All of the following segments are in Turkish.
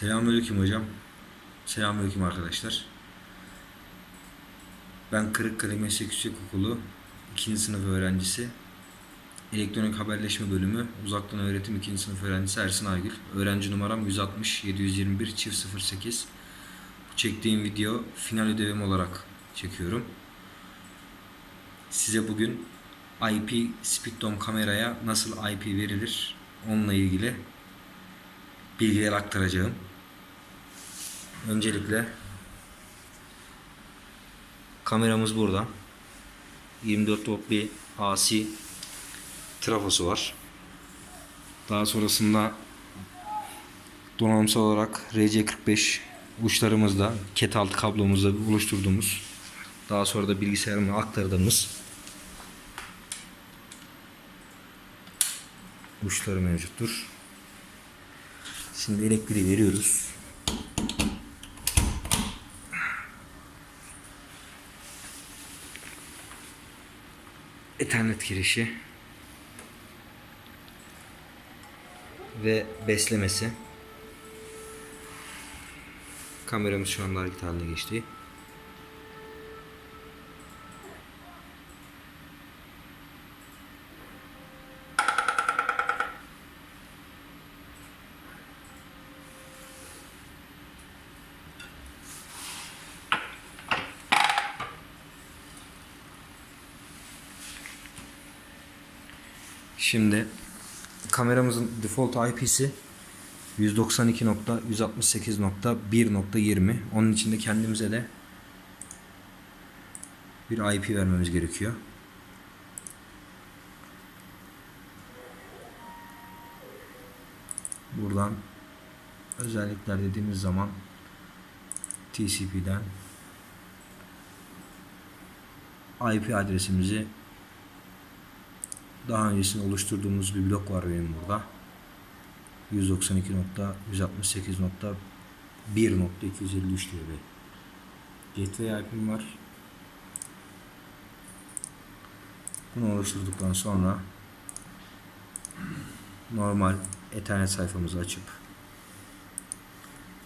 Selamünaleyküm hocam. Selamünaleyküm arkadaşlar. Ben Kırıkkale Meslek Yüksekokulu 2. sınıf öğrencisi. Elektronik Haberleşme Bölümü Uzaktan Öğretim 2. sınıf öğrencisi Ersin Aygül. Öğrenci numaram 160 721 çift 08. Bu çektiğim video final ödevim olarak çekiyorum. Size bugün IP Speeddome kameraya nasıl IP verilir onunla ilgili bilgiler aktaracağım. Öncelikle kameramız burada. 24 volt bir AC trafosu var. Daha sonrasında donanımsal olarak RC45 uçlarımızda ket altı kablomuzda oluşturduğumuz daha sonra da bilgisayarıma aktardığımız uçları mevcuttur. Şimdi elektriği veriyoruz. Ethernet girişi ve beslemesi. Kameramız şu anda hareket haline geçti. Şimdi kameramızın default IP'si 192.168.1.20 onun için de kendimize de bir IP vermemiz gerekiyor. Buradan özellikler dediğimiz zaman TCP'den IP adresimizi daha öncesinde oluşturduğumuz bir blok var benim burada. 192.168.1.253 diye bir gateway IP'm var. Bunu oluşturduktan sonra normal ethernet sayfamızı açıp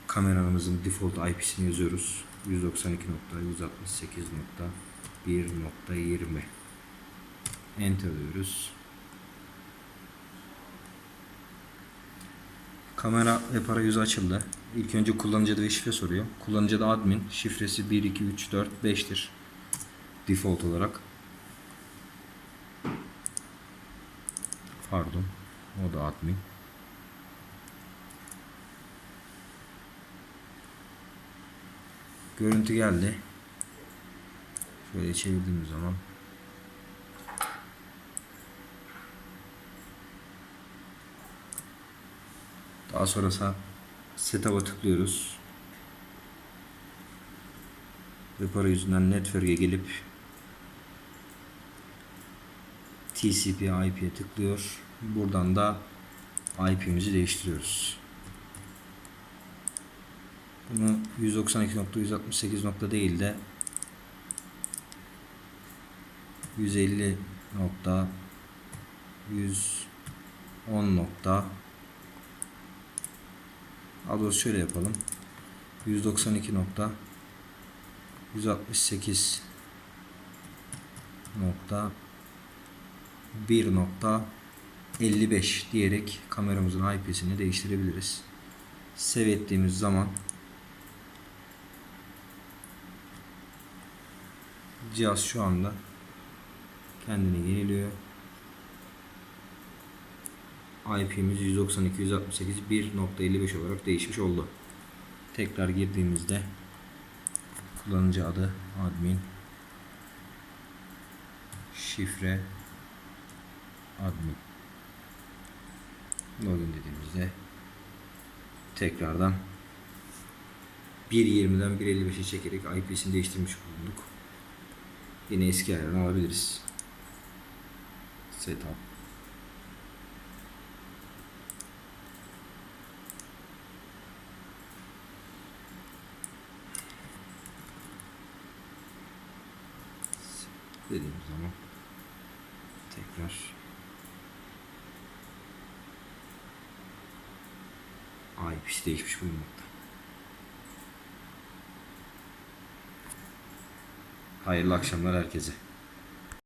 kameramızın default IP'sini yazıyoruz. 192.168.1.20 Enter diyoruz. Kamera ve parayüzü açıldı. İlk önce kullanıcı adı ve şifre soruyor. Kullanıcı adı admin. Şifresi 1, 2, 3, 4, 5'tir. Default olarak. Pardon. O da admin. Görüntü geldi. Şöyle çevirdiğimiz zaman Daha sonrasında setup'a tıklıyoruz. Ve para yüzünden network'e gelip TCP IP'ye tıklıyor. Buradan da IP'mizi değiştiriyoruz. Bunu 192.168. nokta değil de 150 nokta 110 nokta daha doğrusu şöyle yapalım. 192 nokta 168 nokta 1 nokta 55 diyerek kameramızın IP'sini değiştirebiliriz. Save ettiğimiz zaman cihaz şu anda kendini yeniliyor. IP'miz 192.168.1.55 olarak değişmiş oldu. Tekrar girdiğimizde kullanıcı adı admin şifre admin login dediğimizde tekrardan 1.20'den 1.55'e çekerek IP'sini değiştirmiş bulunduk. Yine eski ayarını alabiliriz. Setup dediğimiz zaman tekrar IP'si şey değişmiş bulunmakta. Hayırlı akşamlar herkese.